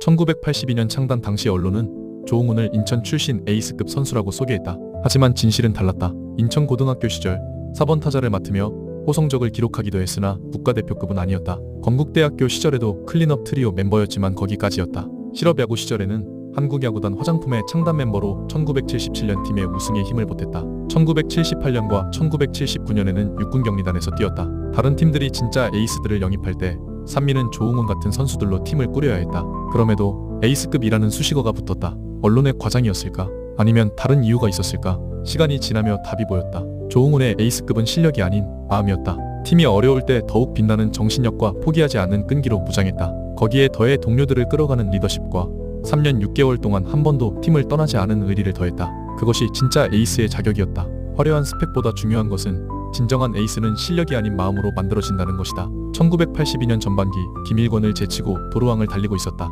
1982년 창단 당시 언론은 조홍훈을 인천 출신 에이스급 선수라고 소개했다. 하지만 진실은 달랐다. 인천 고등학교 시절 4번 타자를 맡으며 호성적을 기록하기도 했으나 국가대표급은 아니었다. 건국대학교 시절에도 클린업 트리오 멤버였지만 거기까지였다. 실업야구 시절에는 한국야구단 화장품의 창단 멤버로 1977년 팀의 우승에 힘을 보탰다. 1978년과 1979년에는 육군경리단에서 뛰었다. 다른 팀들이 진짜 에이스들을 영입할 때 산미는 조홍훈 같은 선수들로 팀을 꾸려야 했다. 그럼에도 에이스급이라는 수식어가 붙었다. 언론의 과장이었을까? 아니면 다른 이유가 있었을까? 시간이 지나며 답이 보였다. 조홍훈의 에이스급은 실력이 아닌 마음이었다. 팀이 어려울 때 더욱 빛나는 정신력과 포기하지 않는 끈기로 무장했다. 거기에 더해 동료들을 끌어가는 리더십과 3년 6개월 동안 한 번도 팀을 떠나지 않은 의리를 더했다. 그것이 진짜 에이스의 자격이었다. 화려한 스펙보다 중요한 것은 진정한 에이스는 실력이 아닌 마음으로 만들어진다는 것이다. 1982년 전반기 김일권을 제치고 도루왕을 달리고 있었다.